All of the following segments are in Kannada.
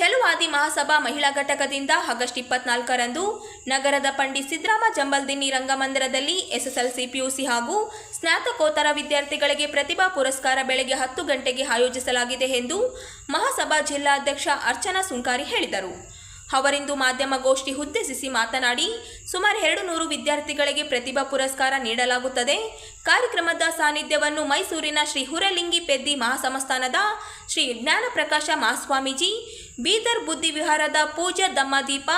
ಚಲುವಾದಿ ಮಹಾಸಭಾ ಮಹಿಳಾ ಘಟಕದಿಂದ ಆಗಸ್ಟ್ ಇಪ್ಪತ್ನಾಲ್ಕರಂದು ನಗರದ ಪಂಡಿತ್ ಸಿದ್ದರಾಮ ಜಂಬಲ್ದಿನ್ನಿ ರಂಗಮಂದಿರದಲ್ಲಿ ಎಸ್ಎಸ್ಎಲ್ಸಿ ಪಿಯುಸಿ ಹಾಗೂ ಸ್ನಾತಕೋತ್ತರ ವಿದ್ಯಾರ್ಥಿಗಳಿಗೆ ಪ್ರತಿಭಾ ಪುರಸ್ಕಾರ ಬೆಳಗ್ಗೆ ಹತ್ತು ಗಂಟೆಗೆ ಆಯೋಜಿಸಲಾಗಿದೆ ಎಂದು ಮಹಾಸಭಾ ಜಿಲ್ಲಾಧ್ಯಕ್ಷ ಅರ್ಚನಾ ಸುಂಕಾರಿ ಹೇಳಿದರು. ಅವರಿಂದು ಮಾಧ್ಯಮಗೋಷ್ಠಿ ಉದ್ದೇಶಿಸಿ ಮಾತನಾಡಿ, ಸುಮಾರು ಎರಡು ನೂರು ವಿದ್ಯಾರ್ಥಿಗಳಿಗೆ ಪ್ರತಿಭಾ ಪುರಸ್ಕಾರ ನೀಡಲಾಗುತ್ತದೆ. ಕಾರ್ಯಕ್ರಮದ ಸಾನ್ನಿಧ್ಯವನ್ನು ಮೈಸೂರಿನ ಶ್ರೀ ಹುರಲಿಂಗಿ ಪೆದ್ದಿ ಮಹಾಸಂಸ್ಥಾನದ ಶ್ರೀ ಜ್ಞಾನಪ್ರಕಾಶ ಮಹಾಸ್ವಾಮೀಜಿ ಬೀದರ್ ಬುದ್ಧಿ ವಿಹಾರದ ಪೂಜ್ಯ ದಮ್ಮದೀಪ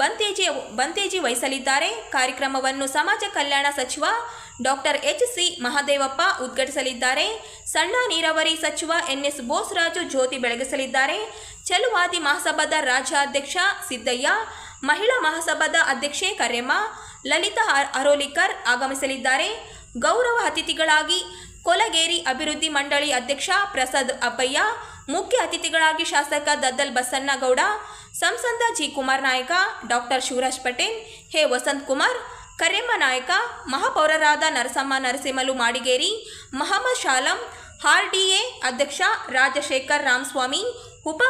ಬಂತೇಜಿ ಬಂತೇಜಿ ವಹಿಸಲಿದ್ದಾರೆ. ಕಾರ್ಯಕ್ರಮವನ್ನು ಸಮಾಜ ಕಲ್ಯಾಣ ಸಚಿವ ಡಾಕ್ಟರ್ ಎಚ್ ಸಿ ಮಹದೇವಪ್ಪ ಉದ್ಘಾಟಿಸಲಿದ್ದಾರೆ. ಸಣ್ಣ ನೀರಾವರಿ ಸಚಿವ ಎನ್ ಎಸ್ ಬೋಸ್ರಾಜು ಜ್ಯೋತಿ ಬೆಳಗಿಸಲಿದ್ದಾರೆ. ಚಲುವಾದಿ ಮಹಾಸಭಾದ ರಾಜ್ಯಾಧ್ಯಕ್ಷ ಸಿದ್ದಯ್ಯ, ಮಹಿಳಾ ಮಹಾಸಭಾದ ಅಧ್ಯಕ್ಷೆ ಕರೆಮ್ಮ ಲಲಿತಾ ಅರೋಲಿಕರ್ ಆಗಮಿಸಲಿದ್ದಾರೆ. ಗೌರವ ಅತಿಥಿಗಳಾಗಿ ಕೊಲಗೇರಿ ಅಭಿವೃದ್ಧಿ ಮಂಡಳಿ ಅಧ್ಯಕ್ಷ ಪ್ರಸಾದ್ ಅಪ್ಪಯ್ಯ, ಮುಖ್ಯ ಅತಿಥಿಗಳಾಗಿ ಶಾಸಕ ದದ್ದಲ್ ಬಸನ್ನಗೌಡ, ಸಂಸದ ಜಿ ಕುಮಾರ್ ನಾಯಕ, ಡಾಕ್ಟರ್ ಶಿವರಾಜ್ ಪಟೇಲ್ ಹೆ ವಸಂತ್ ಕುಮಾರ್ ಕರೆಮ್ಮ ನಾಯಕ, ಮಹಾಪೌರರಾದ ನರಸಮ್ಮ ನರಸಿಂಹಲು ಮಾಡಿಗೇರಿ, ಮಹಮ್ಮದ್ ಶಾಲಂ ಆರ್ಡಿಎ ಅಧ್ಯಕ್ಷ ರಾಜಶೇಖರ್ ರಾಮಸ್ವಾಮಿ, ಉಪ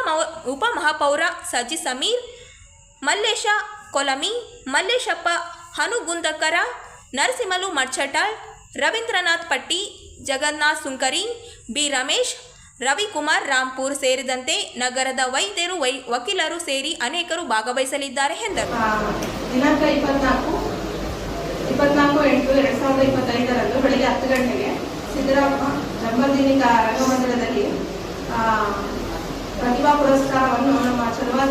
ಉಪಮಹಾಪೌರ ಸಜಿ ಸಮೀರ್, ಮಲ್ಲೇಶ ಕೊಲಮಿ, ಮಲ್ಲೇಶಪ್ಪ ಹನುಗುಂದಕರ, ನರಸಿಂಹಲು ಮಡ್ಚಟಾಳ್ ರವೀಂದ್ರನಾಥ್ ಪಟ್ಟಿ ಜಗನ್ನಾಥ್ ಸುಂಕರಿ, ಬಿ ರಮೇಶ್, ರವಿಕುಮಾರ್ ರಾಂಪುರ್ ಸೇರಿದಂತೆ ನಗರದ ವೈದ್ಯರು, ವೈ ವಕೀಲರು ಸೇರಿ ಅನೇಕರು ಭಾಗವಹಿಸಲಿದ್ದಾರೆ ಎಂದರು. ದಿನಾಂಕ ಇಪ್ಪತ್ನಾಲ್ಕು ಇಪ್ಪತ್ನಾಲ್ಕು ಎಂಟು ಎರಡು ಸಾವಿರದ ಇಪ್ಪತ್ತೈದರಂದು ಬೆಳಗ್ಗೆ ಹತ್ತು ಗಂಟೆಗೆ ಸಿದ್ದರಾಮ ಜನ್ಮದಿನಿಕ ರಂಗಮಂದಿರದಲ್ಲಿ ಪ್ರತಿಭಾ ಪುರಸ್ಕಾರವನ್ನು ನಮ್ಮ ಚಲವಾದಿ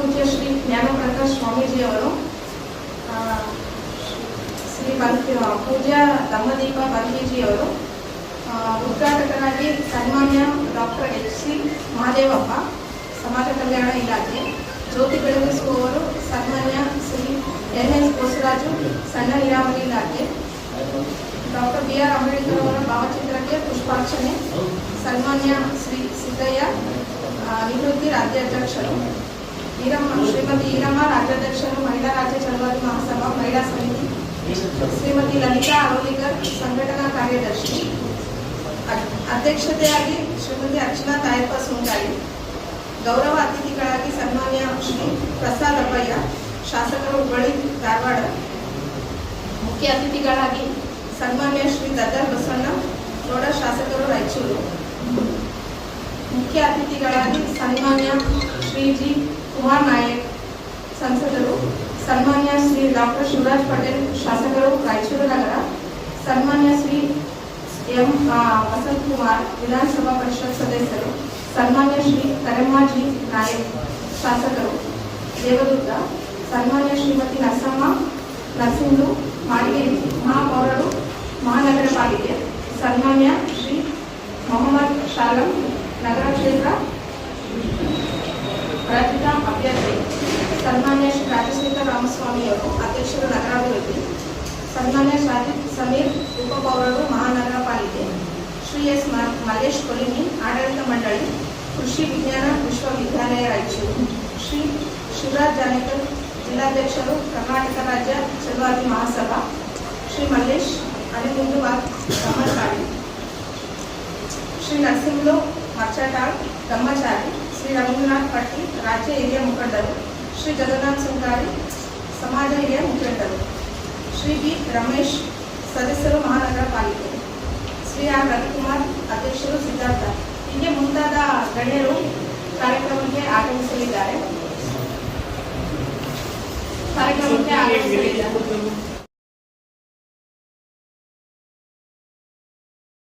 ಪೂಜ್ಯ ಶ್ರೀ ಜ್ಞಾನಪ್ರಕಾಶ್ ಸ್ವಾಮೀಜಿಯವರು ಆ, ಶ್ರೀ ಬಂತಿ ಪೂಜ್ಯ ದಮ್ಮದೀಪ ಬಂದೀಜಿಯವರು ಆ, ಉದ್ಘಾಟಕರಾಗಿ ಸನ್ಮಾನ್ಯ ಡಾಕ್ಟರ್ ಎಚ್ ಸಿ ಮಹಾದೇವಪ್ಪ ಸಮಾಜ ಕಲ್ಯಾಣ ಇಲಾಖೆ ಜ್ಯೋತಿ ಬೆಳಗಿಸುವವರು ಸನ್ಮಾನ್ಯ ಶ್ರೀ ಎನ್ ಎಸ್ ಬೋಸರಾಜು ಸಣ್ಣ ನೀರಾವರಿ ಇಲಾಖೆ ಡಾಕ್ಟರ್ ಬಿ ಆರ್ ಅಂಬೇಡ್ಕರ್ ಅವರ ಭಾವಚಿತ್ರಕ್ಕೆ ಪುಷ್ಪಾರ್ಚನೆ ಸನ್ಮಾನ್ಯ ಶ್ರೀ ಸಿದ್ದಯ್ಯ ಆ, ನಿವೃತ್ತಿ ರಾಜ್ಯಾಧ್ಯಕ್ಷರು ಈರಮ್ಮ ಶ್ರೀಮತಿ ಈರಮ್ಮ ರಾಜ್ಯಾಧ್ಯಕ್ಷರು ಮಹಿಳಾ ರಾಜ್ಯ ಚಳವಳಿ ಮಹಾಸಭಾ ಮಹಿಳಾ ಸಮಿತಿ ಶ್ರೀಮತಿ ಲಲಿತಾ ಅರೋಲಿಕರ್ ಸಂಘಟನಾ ಕಾರ್ಯದರ್ಶಿ ಅದ್- ಅಧ್ಯಕ್ಷತೆಯಾಗಿ ಶ್ರೀಮತಿ ಅರ್ಚನಾ ತಾಯಪ್ಪ ಸುಂದಾಳಿ ಗೌರವ ಅತಿಥಿಗಳಾಗಿ ಸನ್ಮಾನ್ಯ ಶ್ರೀ ಪ್ರಸಾದ್ ಅಪ್ಪಯ್ಯ ಶಾಸಕರು ಹುಬ್ಬಳ್ಳಿ ಧಾರವಾಡ ಮುಖ್ಯ ಅತಿಥಿಗಳಾಗಿ ಸನ್ಮಾನ್ಯ ಶ್ರೀ ದದ್ದರ್ ಬಸಣ್ಣ ಗೌಡ ಶಾಸಕರು ರಾಯಚೂರು ಮುಖ್ಯ ಅತಿಥಿಗಳಾಗಿ ಸನ್ಮಾನ್ಯ ಶ್ರೀ ಜಿ ಕುಮಾರ್ ನಾಯಕ್ ಸಂಸದರು ಸನ್ಮಾನ್ಯ ಶ್ರೀ ಡಾಕ್ಟರ್ ಶಿವರಾಜ್ ಪಟೇಲ್ ಶಾಸಕರು ರಾಯಚೂರು ನಗರ ಸನ್ಮಾನ್ಯ ಶ್ರೀ ಎಂ ಆ, ವಸಂತ್ ಕುಮಾರ್ ವಿಧಾನಸಭಾ ಪರಿಷತ್ ಸದಸ್ಯರು ಸನ್ಮಾನ್ಯ ಶ್ರೀ ಕರೆಮ್ಮಾಜಿ ನಾಯಕ್ ಶಾಸಕರು ದೇವದುರ್ಗ ಸನ್ಮಾನ್ಯ ಶ್ರೀಮತಿ ನರಸಮ್ಮ ನರಸಿಂಹು ಮಾಡಿಗೇರಿ ಮಹಾಪೌರರು ಮಹಾನಗರ ಪಾಲಿಕೆ ಸನ್ಮಾನ್ಯ ಶ್ರೀ ಮೊಹಮ್ಮದ್ ಶಾಲಂ ನಗರ ಕ್ಷೇತ್ರ ರಚಿತ ಅಭ್ಯರ್ಥಿ ಸನ್ಮಾನ್ಯ ಶ್ರೀ ರಾಜಶೇಖರ ರಾಮಸ್ವಾಮಿಯವರು ಅಧ್ಯಕ್ಷರು ನಗರಾಭಿವೃದ್ಧಿ ಸನ್ಮಾನ್ಯ ಸಾಜಿದ್ ಸಮೀರ್ ಉಪಪೌರರು ಮಹಾನಗರ ಪಾಲಿಕೆ ಶ್ರೀ ಎಸ್ ಮ- ಮಲ್ಲೇಶ್ ಕೊಲಿನಿ ಆಡಳಿತ ಮಂಡಳಿ ಕೃಷಿ ವಿಜ್ಞಾನ ವಿಶ್ವವಿದ್ಯಾಲಯ ರಾಯಚೂರು ಶ್ರೀ ಶಿವರಾಜ್ ಜಾನೇಕರ್ ಜಿಲ್ಲಾಧ್ಯಕ್ಷರು ಕರ್ನಾಟಕ ರಾಜ್ಯ ಚಲವಾದಿ ಮಹಾಸಭಾ ಶ್ರೀ ಮಲ್ಲೇಶ್ ಅಲಿಮುಂದುವಾರ್ ಬ್ರಹ್ಮಚಾರಿ ಶ್ರೀ ನರಸಿಂಹಲು ಮರ್ಚಟಾಳ್ ಬ್ರಹ್ಮಚಾರಿ ಶ್ರೀ ರವೀಂದ್ರನಾಥ್ ಪಟ್ಟಿ ರಾಜ್ಯ ಹಿರಿಯ ಮುಖಂಡರು ಶ್ರೀ ಜಗನ್ನಾಥ್ ಸುಂಕಾರಿ ಸಮಾಜ ಹಿರಿಯ ಮುಖಂಡರು, ಶ್ರೀ ಬಿ ರಮೇಶ್ ಸದಸ್ಯರು ಮಹಾನಗರ ಪಾಲಿಕೆ, ಶ್ರೀ ಆರ್ ರವಿಕುಮಾರ್ ಅಧ್ಯಕ್ಷರು ಸಿದ್ಧಾರ್ಥ. ಹೀಗೆ ಮುಂತಾದ ಗಣ್ಯರು ಕಾರ್ಯಕ್ರಮಕ್ಕೆ ಆಗಮಿಸಲಿದ್ದಾರೆ. ಕಾರ್ಯಕ್ರಮಕ್ಕೆ ಆಗಮಿಸಲಿದ್ದಾರೆ.